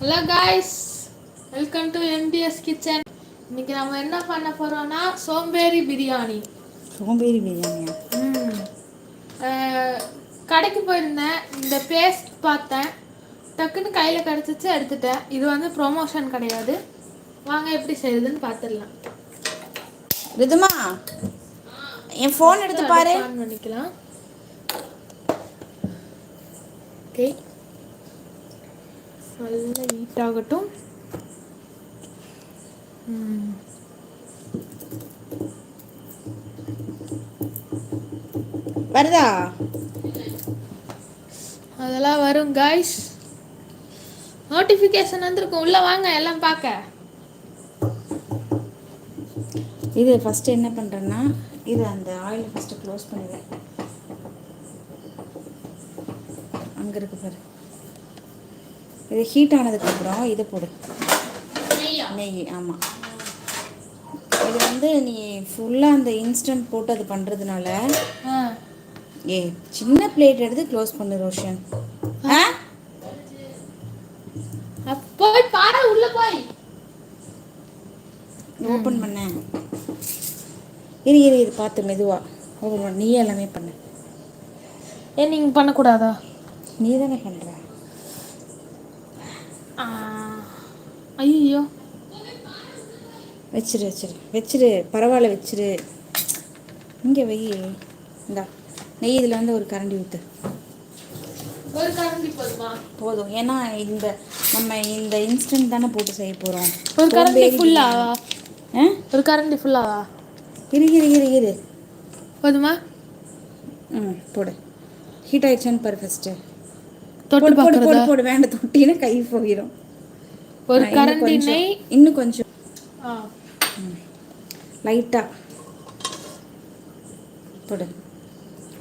Hello guys welcome to MTS kitchen இன்னைக்கு நம்ம என்ன பண்ண போறோம்னா சோம்பேறி பிரியாணி. சோம்பேறி பிரியாணியா? ம். கடைக்கு போயிருந்தேன். இந்த பேஸ்ட் பார்த்தேன். டக்குன்னு கையில் கிடச்சிச்சு எடுத்துட்டேன். இது வந்து ப்ரொமோஷன் கிடையாது. வாங்க எப்படி செய்யுதுன்னு பார்த்துடலாம். ரிதுமா என் ஃபோன் எடுத்து பாரு. ஆன் பண்ணிக்கலாம். ஓகே நல்லா ஹீட் ஆகட்டும். வருதா? அதெல்லாம் வரும் காய்ஸ் நோட்டிஃபிகேஷன் வந்திருக்கும். உள்ள வாங்க எல்லாம் பார்க்க இது ஃபஸ்ட்டு என்ன பண்ணுறேன்னா இது அந்த ஆயில் ஃபஸ்ட்டு க்ளோஸ் பண்ணுவேன் அங்கே இருக்கு பாரு. இது ஹீட் ஆனதுக்கப்புறம் இதை போடு. நெய் ஆமாம் இது வந்து நீ ஃபுல்லாக அந்த இன்ஸ்டன்ட் போட்டு அது பண்ணுறதுனால ஏ சின்ன பிளேட் எடுத்து க்ளோஸ் பண்ணு ரோஷன். போய் பாரு உள்ள போய். ஓப்பன் பண்ணேன் இரு இரு இரு பார்த்து மெதுவா. ஓப்பன் பண்ண. நீயே எல்லாமே பண்ணு. ஏன் நீங்க பண்ணக்கூடாதா? நீ தானே பண்ணுற ஐயோ வச்சிரு வச்சிரு. வச்சிரு. பரவாயில்ல வச்சிரு. இங்கே வை. இந்தா. நெய் இதில் வந்து ஒரு கரண்டி ஊற்று ஒரு கரண்டி போதுமா? போதும். ஏன்னா இந்த நம்ம இந்த இன்ஸ்டன்ட் தானே போட்டு செய்ய போகிறோம் ஒரு கரண்டி ஃபுல்லாவா ஒரு கரண்டி ஃபுல்லாவா இரு இரு இரு இரு. போதுமா? ம் போடு. ஹீட் ஆயிடுச்சான்னு பாரு ஃபஸ்ட்டு தொட்டு போடு போடு போடு வேண்டாம் தொட்டினா கை போயிடும் ஒரு ஆ, இன்னும் கரண்டி கொஞ்சம், கொஞ்சம். லைட்டாக போடு.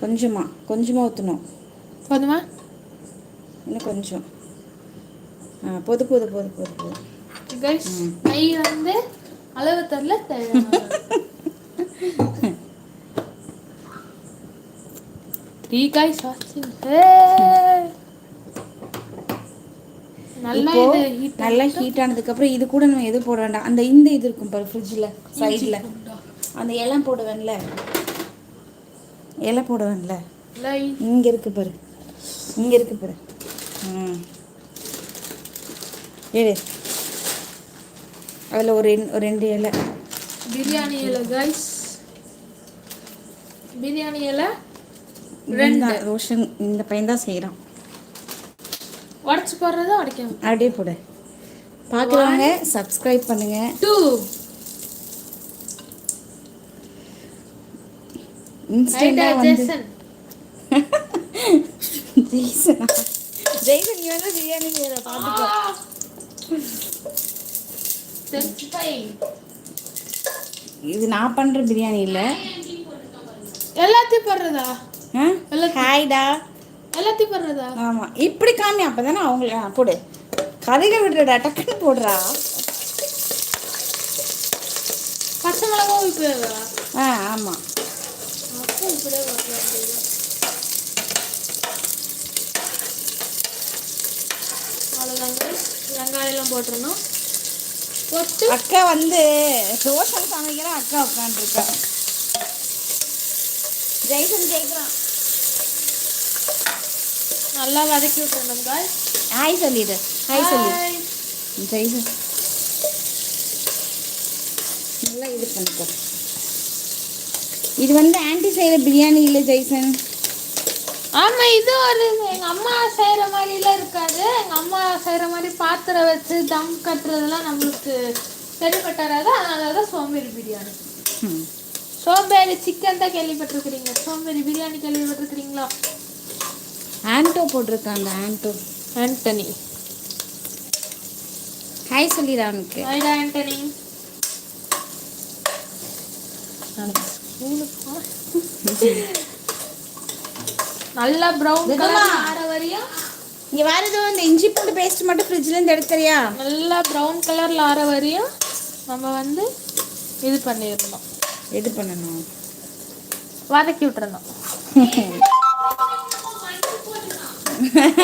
கொஞ்சமா கொஞ்சமாக ஊற்றணும் போதுமா? இன்னும் கொஞ்சம். ஆ போது போது போது போது போது. நெய் வந்து அளவு தரல த்ரீ வாட்சிங் நல்லா இப்போ நல்லா ஹீட் ஆனதுக்கப்புறம் இது கூட நம்ம எதுவும் போட வேண்டாம். அந்த இந்த இது இருக்கும் பாரு ஃப்ரிட்ஜில் சைடில் அந்த இலை போடுவேன்ல. இலை போடுவேன்ல. இங்கே இருக்கு பாரு. இங்கே இருக்கு பாரு. ம். ஏடு அதில் ஒரு ரெண்டு- ஒரு ரெண்டு இலை. பிரியாணி இலை கைஸ் பிரியாணி இலை ரெண்டு. ரோஷன் இந்த பையன் தான் செய்கிறான் உடச்சு போடுறதா உடைக்காம அப்படியே போடு. பார்க்குறவங்க சப்ஸ்கிரைப் பண்ணுங்க. டூ இன்ஸ்டண்ட்டாக வந்து ஜேசன் ஜெய்சனா ஜெய்சன் நீ வந்து பிரியாணி செய்கிற பார்த்துக்கோ இது நான் பண்ணுற பிரியாணி இல்லை. எல்லாத்தையும் போடுறதா? ஹாய்டா எல்லாத்தையும் போடுறதா? ஆமாம் இப்படி காமி அப்போ தானே அவங்களுக்கு ஆ, போடு. கதையில விடுறடா டக்குன்னு போடுறா. பச்சை மிளகாவும் இப்போ ஆ ஆமாம் வெங்காயம்லாம் போட்டுருணும் போட்டு அக்கா வந்து ரோஷன் சமைக்கிற அக்கா உட்காந்துருக்கா ஜெய்சன் ஜெயிக்கிறான் நல்லா வதக்கி விட்டுருணும் காய் ஹாய் சொல்லிடு. ஹாய் சொல்லிடு. ஜெய்சன் நல்லா இது பண்ணிக்கோ. இது வந்து ஆன்டி செய்கிற பிரியாணி இல்லை ஜெய்சன்? ஆமா இது ஒரு எங்க அம்மா செய்யற மாதிரிலாம் இருக்காது. எங்க அம்மா செய்யற மாதிரி பாத்திரம் வச்சு தம் கட்டுறதெல்லாம் நம்மளுக்கு சரிப்பட்டு வராது. அதனால தான் சோம்பேறி பிரியாணி. சோம்பேறி சிக்கன் தான் கேள்விப்பட்டிருக்கிறீங்க. சோம்பேறி பிரியாணி கேள்விப்பட்டிருக்கிறீங்களா? ஆன்டோ போட்டிருக்காங்க ஆன்டோ ஆண்டனி. ஹாய் சொல்லிடு அவனுக்கு. ஐடா ஆண்டனி. நல்லா ப்ரௌன்? கலர் ஆற வரையும் இங்கே வேறு எதுவும் இந்த இஞ்சி பூண்டு பேஸ்ட் மட்டும் ஃப்ரிட்ஜ்லேருந்து எடுத்துறியா? நல்லா ப்ரௌன் கலர்ல ஆற வரையும் நம்ம வந்து இது பண்ணிடணும். இது பண்ணணும்? வதக்கி விட்டுறணும்.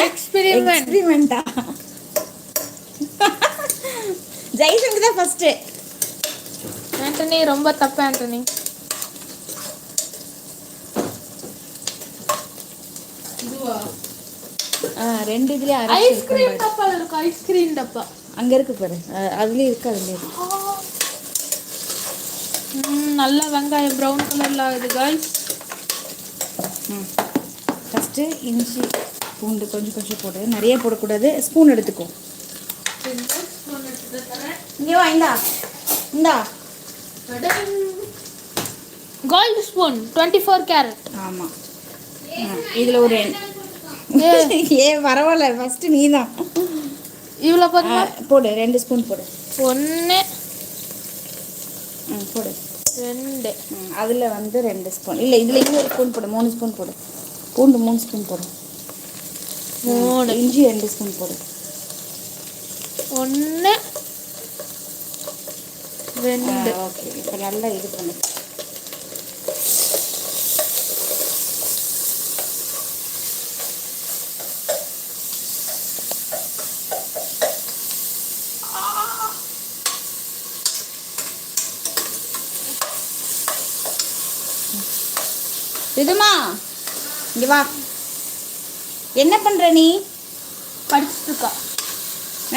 எக்ஸ்பெரிமெண்ட் ஜெய்சனுக்கு தான் ஃபர்ஸ்ட் ஆண்டனி ரொம்ப தப்பு ஆண்டனி ரெண்டு இதுலயே அரைச்சு ஐஸ்கிரீம் டப்பா இருக்கு ஐஸ்கிரீம் டப்பா. அங்க இருக்கு பாரு. அதுலயே இருக்கு அதுலயே நல்ல வெங்காயம் ப்ரௌன் கலர்ல ஆகுது காய்ஸ் ம். ஃபஸ்ட்டு இஞ்சி. பூண்டு கொஞ்சம் கொஞ்சம் போடு. நிறைய போடக்கூடாது. ஸ்பூன் எடுத்துக்கோ. இங்கே வா இந்தா. இந்தா. Gold spoon twenty four carat ஆமாம் இதில் ஒரு ஏ. பரவாயில்ல. ஃபஸ்ட்டு நீ தான் இவ்வளோ கொஞ்சம் போடு. ரெண்டு ஸ்பூன் போடு. ஒன்று ம் போடு. ரெண்டு. அதில் வந்து ரெண்டு ஸ்பூன். இல்லை இதில் இன்னும் ஒரு ஸ்பூன் போடு. மூணு ஸ்பூன் போடு. பூண்டு மூணு ஸ்பூன் போடு. மூணு இஞ்சி ரெண்டு ஸ்பூன் போடு. ஒன்று ரெண்டு. ஓகே. இப்போ நல்லா இது பண்ணு. ரிதுமா இங்க வா. என்ன பண்ற நீ? படிச்சுட்டு இருக்கா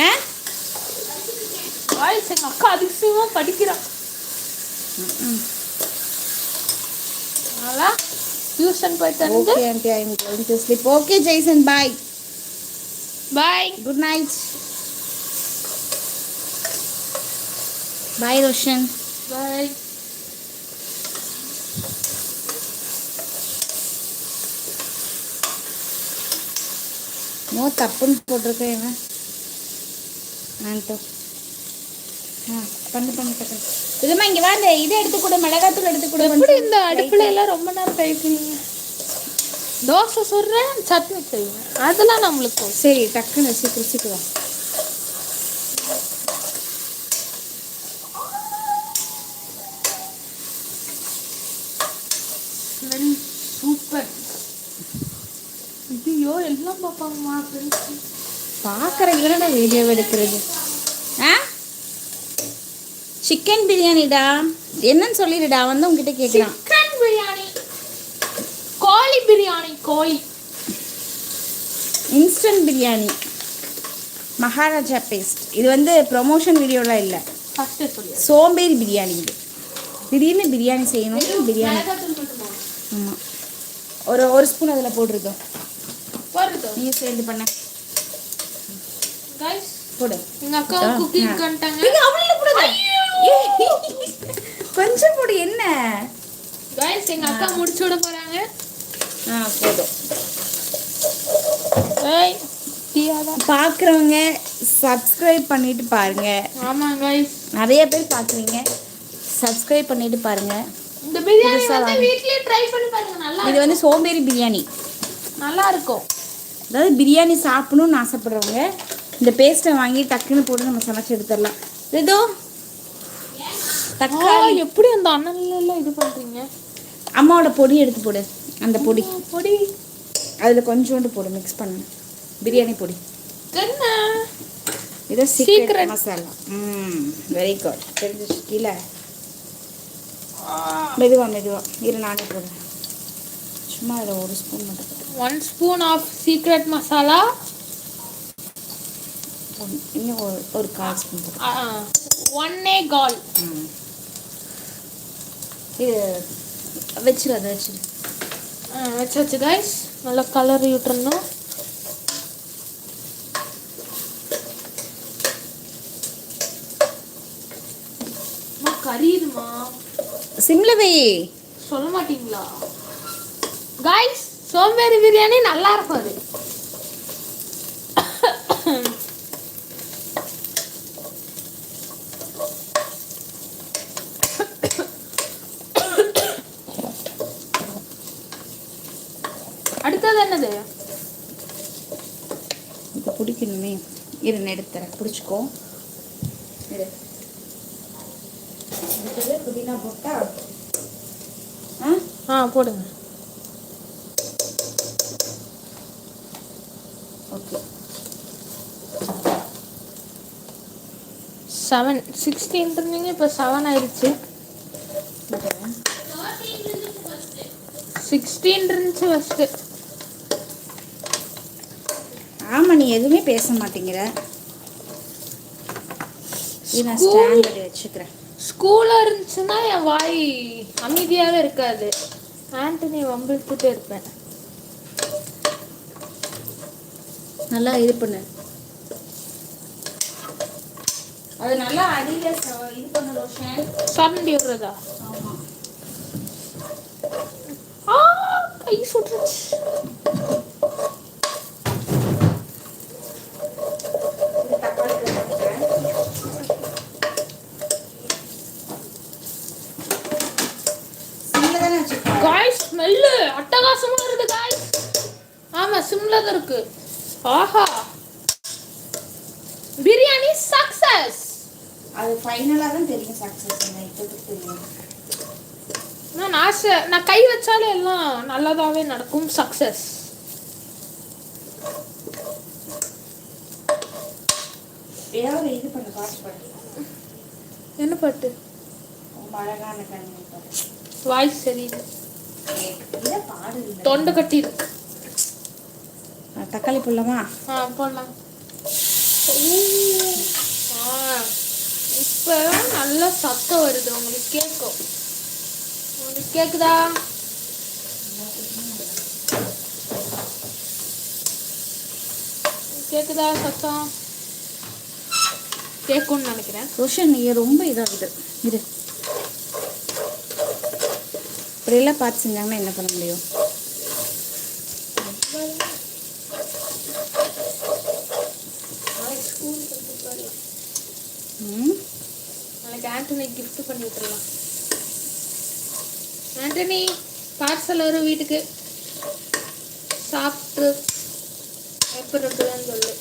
ஆ? காய்ஸ் எங்கள் அக்கா அதிசயமாக படிக்கிறான் அதனால் டியூஷன் போயிட்டு okay aunty I am going to sleep okay Jason bye bye good night bye Roshan. Bye no தப்புன்னு போட்டிருக்கேன் இவன். ஆண்டோ ஆ பண்ணு பண்ணு டக்கு இதுமா இங்கே வா இந்த இதை எடுத்து கொடு மிளகாத்தூள் எடுத்து கொடு எப்படி இந்த அடுப்புல எல்லாம் ரொம்ப நேரம் கழிக்கிறீங்க? தோசை சுடுறேன் சட்னி செய்வேன். அதெல்லாம் நம்மளுக்கு. சரி டக்குன்னு சீக்கிரம் சீக்கிரம் பார்க்குறவங்க வீடியோ எடுக்கிறது. ஆ? சிக்கன் பிரியாணிடா என்னன்னு சொல்லிடுடா வந்து உங்ககிட்ட கேட்குறான் சிக்கன் பிரியாணி கோழி பிரியாணி கோழி. இன்ஸ்டன்ட் பிரியாணி மகாராஜா பேஸ்ட் இது வந்து ப்ரொமோஷன் வீடியோலாம் இல்லை. ஃபஸ்ட்டு சோம்பேறி பிரியாணி இது. திடீர்னு பிரியாணி செய்யணும் பிரியாணி ஆமாம் ஒரு ஒரு ஸ்பூன் அதில் போட்டிருக்கோம். நீ சேர்ந்து பண்ண. கைஸ் போடு. எங்க அக்கா குக்கிங். பண்ணிட்டாங்க. ஏய், அவ்வளவு போடாத. கொஞ்சம் போடு என்ன? கைஸ் எங்க அக்கா முடிச்சு விட போறாங்க. ஆ போதும் ஏய் பார்க்குறவங்க சப்ஸ்கிரைப் பண்ணிட்டு பாருங்க. ஆமா கைஸ் நிறைய பேர் பார்க்குறீங்க சப்ஸ்கிரைப் பண்ணிட்டு பாருங்க. இந்த பிரியாணி வந்து. வீட்லயே ட்ரை பண்ணி பாருங்க நல்லா இது வந்து சோம்பேறி பிரியாணி. நல்லா இருக்கும். அதாவது பிரியாணி சாப்பிடணும்னு ஆசைப்படுறவங்க இந்த பேஸ்ட்டை வாங்கி டக்குன்னு போட்டு நம்ம சமைச்சு எடுத்துடலாம். ஆ, தக்காளி. எப்படி அந்த அண்ணன்ல எல்லாம் இது பண்றீங்க? அம்மாவோட பொடி எடுத்து போடு அந்த பொடி. பொடி. அதில் கொஞ்சோண்டு போடு மிக்ஸ் பண்ணு. பிரியாணி பொடி. என்ன இதோ. Secret masala. Hmm very good தெரிஞ்சிச்சு கீழே. மெதுவா மெதுவா. இரு நானே போடுறேன். சும்மா அதில் ஒரு ஸ்பூன் மட்டும். One spoon of secret masala இன்னும் ஒரு ஒரு கால் ஸ்பூன் ஒன்னே கால் இது வச்சிரு அதை வச்சிரு. வச்சாச்சு கைஸ் நல்லா கலரி அம்மா, கரியுதுமா? சிம்ல வை சொல்ல மாட்டீங்களா? கைஸ் சோம்பேறி பிரியாணி நல்லா இருக்கும் அது. அடுத்தது என்னது? இது பிடிக்கணுமே. இரு எடுத்துறேன். பிடிச்சிக்கோ. இரு. புதினா போட்டா? ஆ? ஆ போடுங்க. செவன் சிக்ஸ்டீன் இருந்தீங்க இப்போ செவன் ஆயிடுச்சு சிக்ஸ்டீன் இருந்துச்சு ஃபஸ்ட்டு ஆமா நீ எதுவுமே பேச மாட்டேங்கிற. நான் ஸ்டாண்டர்ட் வச்சுக்கிறேன். இருந்துச்சுன்னா என் வாய் அமைதியாகவே இருக்காது. ஆண்டனி வம்பிழுத்துட்டே இருப்பேன். நல்லா இது பண்ணு. அது நல்லா அடியில இது பண்ண ரோஷன் சரண்டி விடுறதா? ஆ கை சுட்டுருச்சு. ஸ்மெல்லு அட்டகாசமா வருது காய்ஸ் ஆமா சிம்ல தான் இருக்கு. ஆஹா பிரியாணி சக்சஸ் அது ஃபைனலாக தான் தெரியும் சக்ஸஸ் இப்போதைக்கு தெரியும். நான் ஆசை நான் கை வச்சாலே எல்லாம் நல்லதாவே நடக்கும் சக்சஸ் ஏதாவது இது பண்ண பாட்டு பாடு. என்ன பாட்டு? அழகான கண்ணு வாய்ஸ் சரியில்லை. தொண்டை கட்டி இருக்கு. ஆ, தக்காளி போடலாமா? ஆ போடலாம். ஆ. இப்போ நல்லா சத்தம் வருது. உங்களுக்கு கேட்கும் உங்களுக்கு கேக்குதா? கேக்குதா சத்தம்? கேட்கும்னு நினைக்கிறேன். ரோஷன் நீ ரொம்ப இதாகுது. இரு. இப்படியெல்லாம் பார்த்து செஞ்சாங்கன்னா என்ன பண்ண முடியும் நாளைக்கு ஸ்கூல் போய் ம் நாளைக்கு ஆண்டனி கிஃப்ட் பண்ணி விட்டுறலாம். ஆண்டனி பார்சல் வரும் வீட்டுக்கு. சாப்பிட்டு எப்படி இருக்குதுன்னு சொல்லு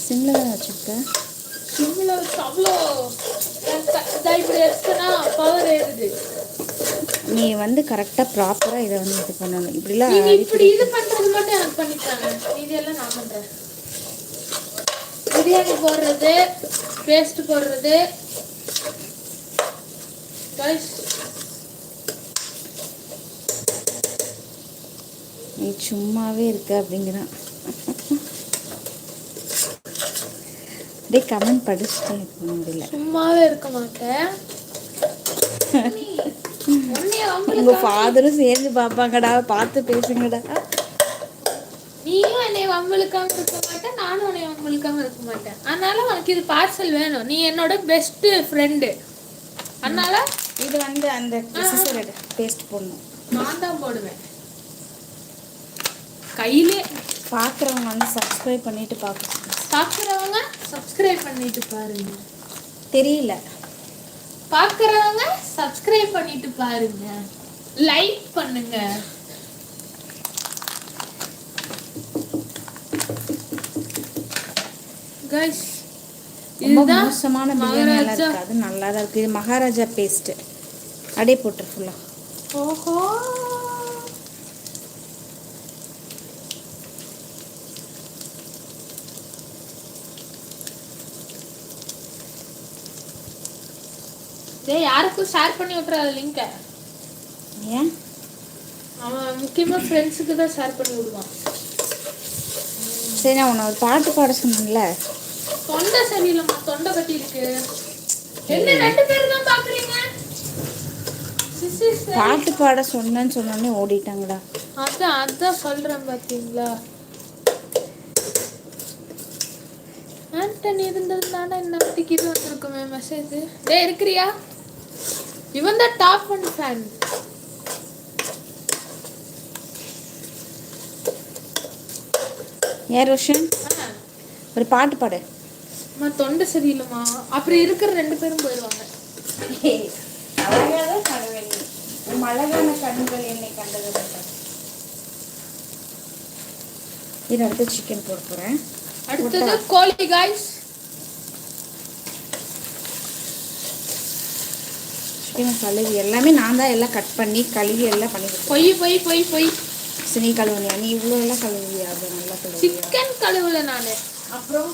சிம்ல தான் வச்சுருக்கேன் சிம்மில் வச்சு அவ்வளோ இதாக இப்படி வச்சுனா பவர் ஏறுது நீ வந்து கரெக்டாக ப்ராப்பராக இதை வந்து இது பண்ணணும். இப்படிலாம் இப்படி இது பண்றது மட்டும் எனக்கு பண்ணித்தாங்க இதெல்லாம் நான் பண்றேன். பிரியாணி போடுறது பேஸ்ட் போடுறது. நீ சும்மாவே இருக்க அப்படிங்கிறான் அப்படியே கமெண்ட் படிச்சுட்டே பண்ண முடியல சும்மாவே இருக்க மாட்டேன். உங்க ஃபாதரும் சேர்ந்து பார்ப்பாங்கடா பார்த்து பேசுங்கடா. நீயும் என்னை வம்பளுக்காம இருக்க மாட்டேன் நானும் உன்னை வம்பளுக்காம இருக்க மாட்டேன். அதனால உனக்கு இது பார்சல் வேணும். நீ என்னோட பெஸ்ட் ஃப்ரெண்டு அதனால இது வந்து அந்த சிசர் பேஸ்ட் போடணும். நான் தான் போடுவேன். கையிலே. பார்க்குறவங்க வந்து சப்ஸ்கிரைப் பண்ணிட்டு பார்க்க பார்க்குறவங்க சப்ஸ்கிரைப் பண்ணிட்டு பாருங்க. தெரியல. பார்க்குறவங்க சப்ஸ்கிரைப் பண்ணிட்டு பாருங்க. லைக் பண்ணுங்க. கைஸ் இதுதான் மோசமான பிரியாணியெல்லாம் மகாராஜா. இருக்கு? அது நல்லா தான் இருக்கு. இது மகாராஜா பேஸ்ட் அப்படியே போட்டுரு ஃபுல்லாக ஓஹோ. டேய் யாருக்கும் ஷேர் பண்ணி விட்றாத லிங்கை ஏன்? அவன் முக்கியமா ஃப்ரெண்ட்ஸுக்கு தான் ஷேர் பண்ணி விடுவான். சரி நான் உன்னை ஒரு பாட்டு பாட சொன்னேன்ல. தொண்டை சரியில்லைம்மா தொண்டை கட்டி இருக்கு. என்ன ரெண்டு பேரும் தான் பாக்குறீங்க? சிஸ்டர் பாட்டு பாட சொன்னேன்னு சொன்னோடனே ஓடிட்டாங்கடா. அதான் அதான் சொல்றேன் பாத்தீங்களா? ஆண்டனி இருந்ததுனால இது வந்திருக்குமே மெசேஜ் டேய் இருக்கிறியா? இவன் தான் டாப் ஒன் ஃபேன் ஏன் ரோஷன்? ஒரு பாட்டு பாடு. அம்மா தொண்டை சரியில்லைம்மா. அப்புறம் இருக்கிற ரெண்டு பேரும் போயிடுவாங்க அழகாக கடவுள் உம் அழகான கண்கள் என்னை கண்டது இது அடுத்து சிக்கன் போட போகிறேன் அடுத்தது கோழி காய்ஸ் சிக்கன் கழுவி எல்லாமே நான் தான் எல்லாம் கட் பண்ணி கழுவி எல்லாம் பண்ணி பொய் பொய் பொய் பொய். நீ கழுவுனியா? நீ இவ்வளோ எல்லாம் கழுவியா அது நல்லா கழுவியா சிக்கன் கழுவுல நான். அப்புறம்?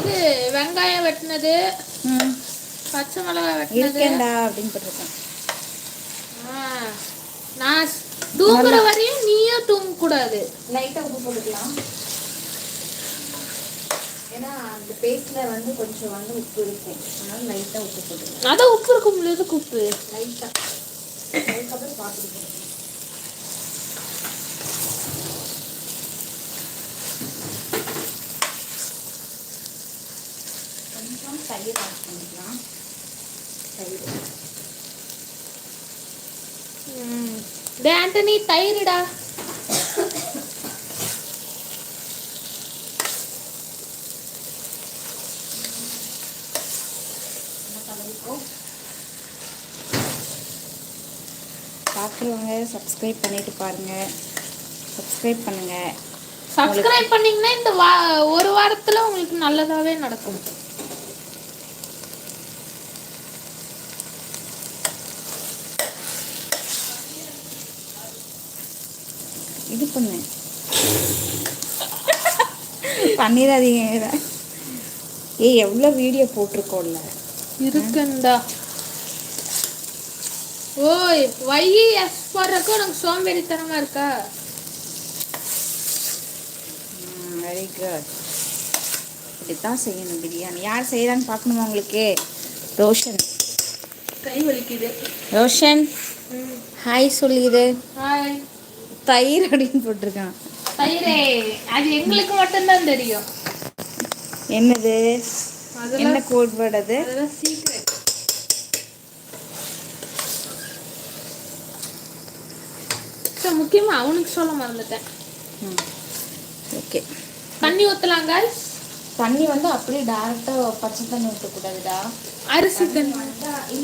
இது வெங்காயம் வெட்டினது. ம். பச்சை மிளகாய் வெட்டினது. இருக்கேன்டா அப்படின்னு போட்டிருக்கேன். ஆ, நான் தூங்குற வரையும் நீயும் தூங்க கூடாது லைட்டாக உப்பு போட்டுக்கலாம். ஏன்னா அந்த பேஸ்ட்டில் வந்து கொஞ்சம் வந்து உப்பு இருக்கும். அதனால லைட்டாக உப்பு அதான் உப்பு இருக்கும் எதுக்கு உப்பு? லைட்டாக அதுக்கப்புறம் பார்த்துக்கலாம் கொஞ்சம் தயிர் ஆட் பண்ணிக்கலாம். தயிர். டேய் ஆண்டனி தயிரிடா. சப்ஸ்கிரைப் பண்ணிட்டு பாருங்க. சப்ஸ்கிரைப் பண்ணுங்க. சப்ஸ்கிரைப் பண்ணீங்கன்னா இந்த வா ஒரு வாரத்துல உங்களுக்கு நல்லதாவே நடக்கும். இது பண்ணு. பண்ணிடாதீங்க ஏய் எவ்வளோ வீடியோ போட்டிருக்கோம்ல? இருக்குண்டா. ஓய் வைஇ எஸ் போடுறதுக்கு உனக்கு சோம்பேறித்தனமா இருக்கா? வெரி குட் இப்படி தான் செய்யணும் பிரியாணி. யார் செய்கிறான்னு பார்க்கணுமா உங்களுக்கு? ரோஷன். கை வலிக்குது. ரோஷன் ஹாய் சொல்லிடு ஹாய் தயிர் அப்படின்னு போட்டிருக்கான். தயிரே. அது எங்களுக்கு மட்டும்தான் தெரியும். என்னது? என்ன அதெல்லாம் கோட் வேர்ட் அது? அதெல்லாம் சீக்ரெட் சரி முக்கியமா அவனுக்கு சொல்ல மறந்துட்டேன். ஓகே. தண்ணி ஊத்தலாம் guys. தண்ணி வந்து அப்படியே டேரெக்டாக பச்சை தண்ணி ஊற்றக்கூடாதுடா அரிசி தண்ணி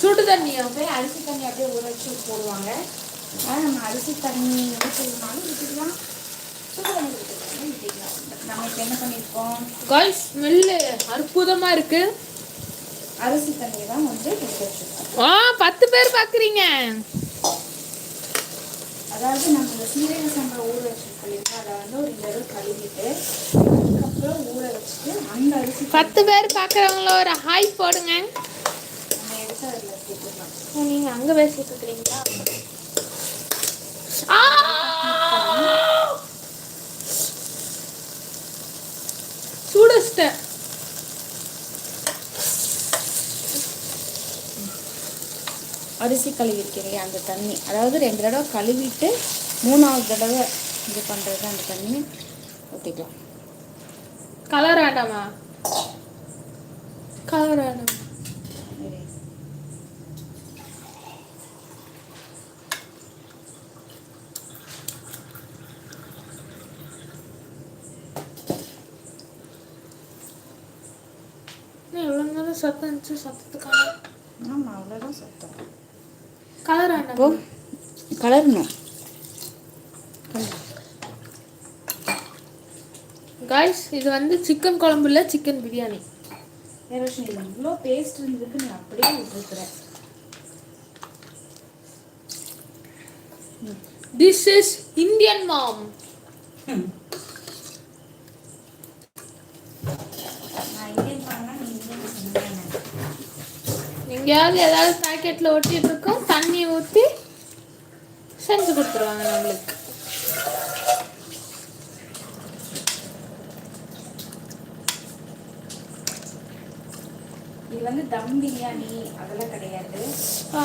சுடு தண்ணியா அப்படியே அரிசி தண்ணி அப்படியே ஊற வச்சு போடுவாங்க. ஆனால் நம்ம அரிசி தண்ணி ஊற்றணும்னாலும் ஊற்றிக்கலாம் சுடு தண்ணி ஊற்றிக்கலாம் ஊற்றிக்கலாம் நம்ம இப்போ என்ன பண்ணியிருக்கோம்? காய்ஸ் ஸ்மெல்லு அற்புதமா இருக்கு. அரிசி தண்ணி தான் வந்து ஆ பத்து பேர் பாக்குறீங்க. அதாவது நம்ம இந்த சீரக சம்பளம் ஊற வச்சிருக்கோம் இல்லைங்களா? அதை வந்து ஒரு அளவு கழுவிட்டு அதுக்கப்புறம் ஊற வச்சுட்டு அந்த அரிசி பத்து பேர் பாக்குறவங்கள ஒரு ஹாய் போடுங்க. நம்ம எடுத்து அதில் சேர்த்துக்கலாம். ஓ, நீங்க அங்க பேசிட்டு இருக்கிறீங்களா ஆ! சூடு வச்சிட்டேன் அரிசி கழுவிருக்கிறீங்க அந்த தண்ணி. அதாவது ரெண்டு தடவை கழுவிட்டு மூணாவது தடவை இது பண்ணுறது அந்த தண்ணி ஊற்றிக்கலாம் கலர் வேண்டாமா கலர் நேரம் சத்தம் இருந்துச்சு? சத்தத்துக்கான ஆமாம் அவ்வளோதான் சத்தம். இப்போ கலரணும். காய்ஸ் இது வந்து சிக்கன் குழம்பு இல்லை சிக்கன் பிரியாணி. இவ்வளோ பேஸ்ட் இருந்ததுக்கு நீ அப்படியே விட்டுருக்குற திஸ் இஸ் இந்தியன் மாம் நான் இந்தியன் பண்ணா நீ இந்தியன் சொன்னேன் எங்கேயாவது ஏதாவது பாக்கெட்ல ஒட்டிட்டு இருக்கோம் தண்ணி ஊற்றி செஞ்சு கொடுத்துருவாங்க நம்மளுக்கு. இது வந்து தம் பிரியாணி அதெல்லாம் கிடையாது. ஆ,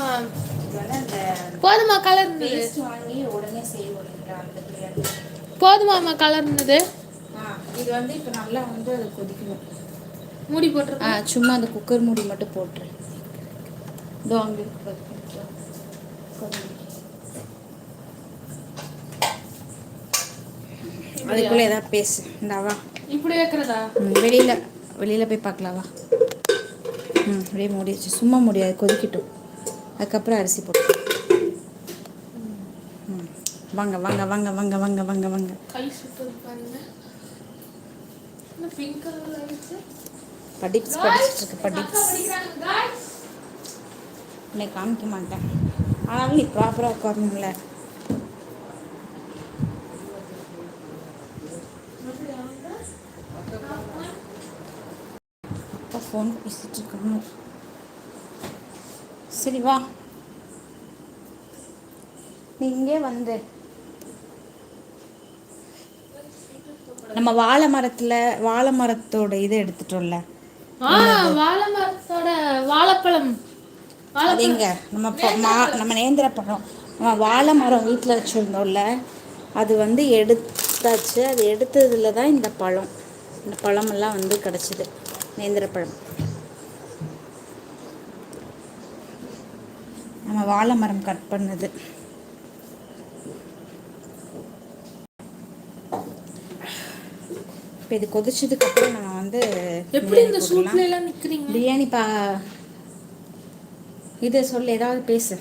இது வந்து அந்த போதுமா கலர்னது பேஸ்ட் வாங்கி உடனே செய்வோம் இல்லைங்களா அந்த பிரியாணி. போதுமாம்மா கலர்னது ஆ இது வந்து இப்போ நல்லா வந்து அது கொதிக்கணும். மூடி ஆ போட்டிருக்கோம் சும்மா அந்த குக்கர் மூடி மட்டும் போட்டுரு. இதோ அங்கே. அதுக்குள்ளே ஏதாவது பேசு. இந்தாவா இப்படி வைக்கிறதா? வெளியில் வெளியில் போய் பார்க்கலாம் வா. ம் அப்படியே மூடி வச்சு சும்மா முடியாது கொதிக்கட்டும். அதுக்கப்புறம் அரிசி போட்டு ம் வாங்க வாங்க வாங்க வாங்க வாங்க வாங்க வாங்க. படிப்ஸ் படிச்சுட்டு இருக்கு படிப்ஸ். உன்னை காமிக்க மாட்டேன். ஆனாலும் நீ ப்ராப்பராக உட்காரணும்ல. அப்பா ஃபோன் பேசிட்டு இருக்கணும் சரி வா. நீ இங்கே வந்து. நம்ம வாழை மரத்துல வாழை மரத்தோட இதை எடுத்துட்டோம்ல. வாழை மரத்தோட வாழைப்பழம். அது எங்க நம்ம மா நம்ம நேந்திர பழம். நம்ம வாழை மரம் வீட்டில் வச்சுருந்தோம்ல அது வந்து எடுத்தாச்சு. அது எடுத்ததுல தான் இந்த பழம். இந்த பழமெல்லாம் வந்து கிடச்சிது நேந்திர பழம். நம்ம வாழை மரம் கட் பண்ணது. இப்போ இது கொதிச்சதுக்கப்புறம் நம்ம வந்து எப்படி இந்த. சூட்ல எல்லாம் நிக்கிறீங்க? பிரியாணி பா இது சொல்லு ஏதாவது பேசு.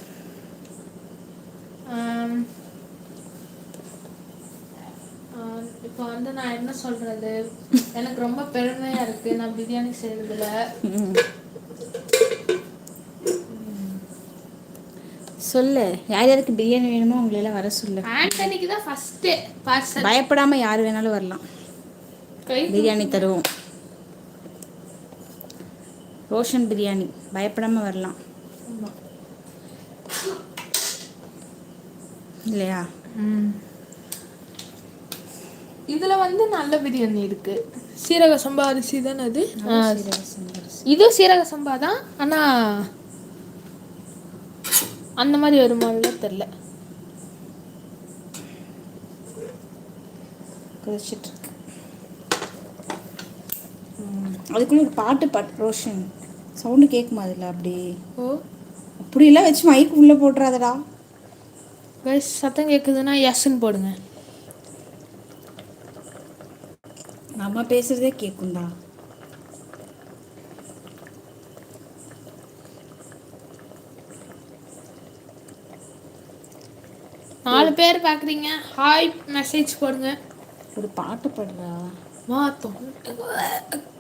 இப்போ வந்து நான் என்ன சொல்றது? எனக்கு ரொம்ப பெருமையா இருக்கு. நான் பிரியாணி செய்யறதுல. சொல்லு. யார் யாருக்கு பிரியாணி வேணுமோ உங்களை எல்லாம் வர சொல்லு. ஆண்டனிக்கு தான் ஃபர்ஸ்ட் பார்சல் பயப்படாம யார் வேணாலும் வரலாம். பிரியாணி தருவோம். ரோஷன் பிரியாணி. பயப்படாம வரலாம். இல்லையா. இதுல வந்து நல்ல பிரியாணி இருக்கு. சீரக சம்பா அரிசி தானே அது? ஆ, சீரக சம்பா அரிசி. இது சீரக சம்பா தான். ஆனா அந்த மாதிரி வருமானல தெரியல. கொதிச்சிட்டு இருக்கு. ம். அதுக்குள்ள ஒரு பாட்டு பாட்டு ரோஷன். சவுண்டு கேட்குமா அதில் அப்படி ஓ. அப்படியெல்லாம் வச்சு மைக் உள்ளே போட்டுறாதடா. கைஸ் சத்தம் கேக்குதுன்னா எஸ்ன்னு போடுங்க. நம்ம பேசுறதே கேட்கும்டா நாலு பேர் பாக்குறீங்க. ஹாய் மெசேஜ் போடுங்க. ஒரு பாட்டு பாடுறா மா தொண்டை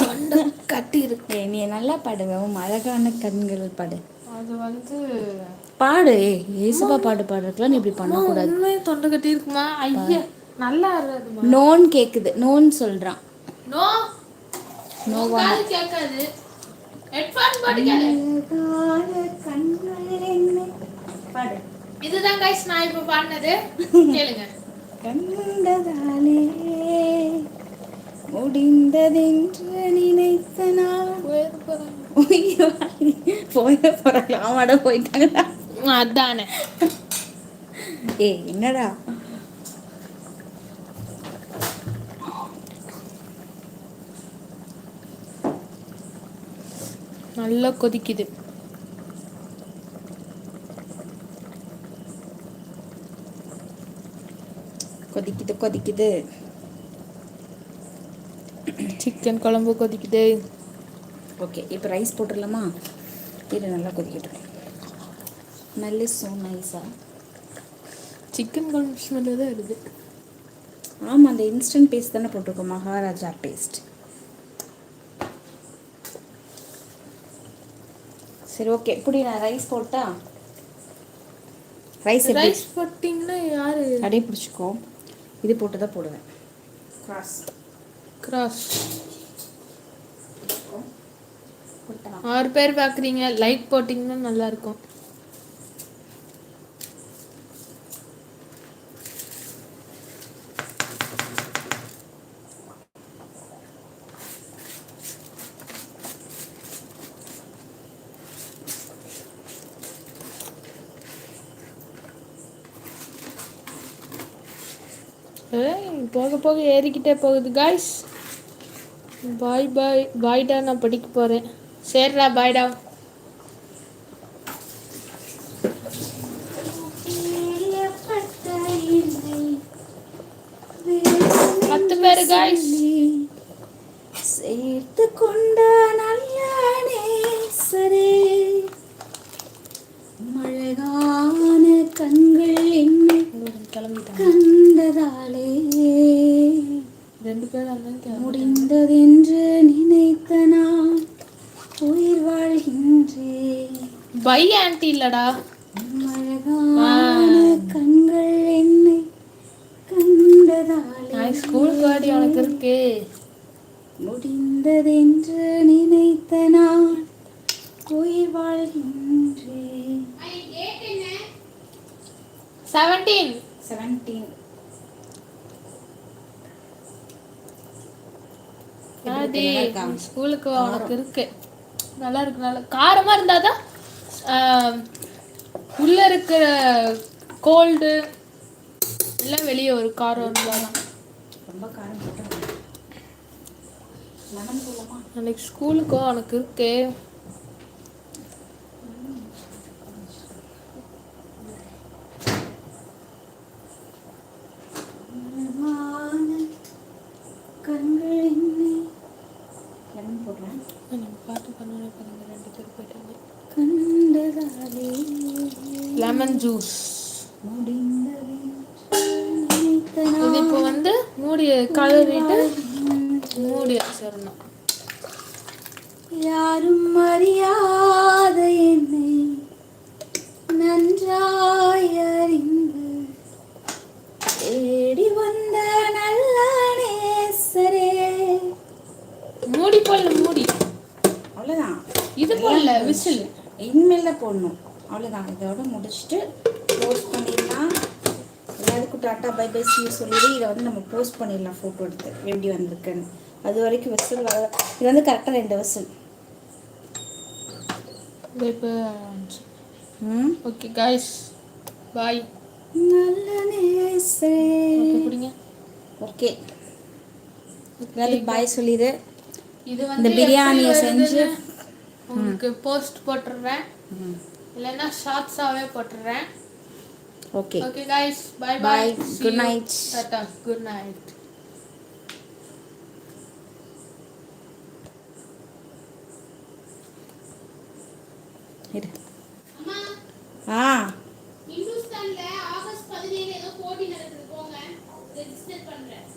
தொண்டை கட்டி இருக்கு. நீ நல்லா பாடுவ. உன் அழகான கண்கள் பாடு. வந்து பாடு. ஏசப்பா பாட்டு பாடுறதுக்குலாம் நீ இப்படி பண்ணக்கூடாது. உண்மையை தொண்டை கட்டி இருக்குமா? ஐயா நல்லா இருதுமா நோன் கேக்குது. நோன் சொல்றான். நோ. நோ காது கேட்காது. ஹெட்ஃபோன் போட்டு கேளு. பாடு இதுதான் கைஸ் நான் இப்ப பாடினது. கேளுங்க. கண்டதாலே முடிந்ததென்று நினைத்த நான். போய போறாங்க ஆமாடா போயிட்டாங்கடா அதானே ஏய் என்னடா? நல்லா கொதிக்குது. கொதிக்குது கொதிக்குது. சிக்கன் குழம்பு கொதிக்குது. ஓகே இப்போ ரைஸ் போட்டுடலாமா? இது நல்லா கொதிக்கட்டும். நல்ல ஸோ நைஸா சிக்கன் குழம்பு ஸ்மெல்லு தான் வருது. ஆமாம் அந்த இன்ஸ்டன்ட் பேஸ்ட் தானே போட்டிருக்கோம் மகாராஜா பேஸ்ட் சரி ஓகே இப்படி நான் ரைஸ் போட்டா? ரைஸ் ரைஸ் போட்டிங்கன்னா யாரு? அப்படியே பிடிச்சிக்கோ. இது போட்டு தான் போடுவேன். கிராஸ் கிராஸ் ஆறு பேர் பார்க்குறீங்க லைக் போட்டிங்கன்னா நல்லா இருக்கும் போக போக ஏறிக்கிட்டே போகுது காய்ஸ் பாய் பாய் பாய்டா நான் படிக்க போகிறேன் சரிடா பாய்டா பத்து பேர் காய்ஸ் சேர்த்து கொண்ட நல்ல நேசரே அழகான கண்கள் என்னை கண்டதாலே. ரெண்டு பேர் முடிந்ததென்று நினைத்த நான் வாழ்கின்றேன் பை ஆன்ட்டி இல்லடா. அழகான கண்கள் என்னை கண்டதாலே. ஸ்கூல் கார்டு உனக்கு இருக்கு முடிந்ததென்று நினைத்த நான் உயிர் வாழ்கின்றேன் செவன்டீன் செவன்டீன் ஸ்கூலுக்கு வா, உனக்கு இருக்கு. நல்லா இருக்கு நல்லா காரமா இருந்தாதான் ஆம், உள்ள இருக்கிற கோல்டு எல்லாம் வெளியே ஒரு காரம் இருந்தாதான் ரொம்ப காரம் நாளைக்கு ஸ்கூலுக்கு உனக்கு இருக்கு அழகான கண்கள் என்னை லெமன் போடுறேன் நம்ம பாட்டு பண்ணணும் பாருங்க ரெண்டு பேர் போயிட்டாங்க கண்டதாலே லெமன் ஜூஸ் முடிந்ததென்று நினைத்த இது நான் இப்போ வந்து மூடி கழுவிட்டு மூடி வச்சிடணும் யாரும் அறியாத என்னை நன்றாய் அறிந்து தேடி வந்த நல்ல நேசரே மூடி போடல மூடி அவ்வளோதான் இது போடல விசில் இனிமேல் தான் போடணும் அவ்வளோதான் இதோட முடிச்சுட்டு போஸ்ட் பண்ணிடலாம் எல்லாத்துக்கும் டாட்டா பை பை சி சொல்லிடு. இதை வந்து நம்ம போஸ்ட் பண்ணிடலாம் ஃபோட்டோ எடுத்து. எப்படி வந்திருக்குன்னு. அது வரைக்கும் விசில் வர இது வந்து கரெக்டாக ரெண்டு விசில் இப்போ ம்? ஓகே காய்ஸ் பாய் நல்ல நேசரே ஓகே. எல்லாத்துக்கும் பாய் சொல்லிடு. இது வந்து பிரியாணியை செஞ்சு. உங்களுக்கு போஸ்ட் போட்டுடுறேன் இல்லைன்னா ஷார்ட்ஸாவே போட்டுடுறேன் okay okay guys bye Bye. Bye Good night. Tata good night இரு ஆ. இந்துஸ்தான்ல ஆகஸ்ட் பதினேழு ஏதோ போட்டி நடக்குது. போங்க. ரெஜிஸ்டர் பண்றேன்.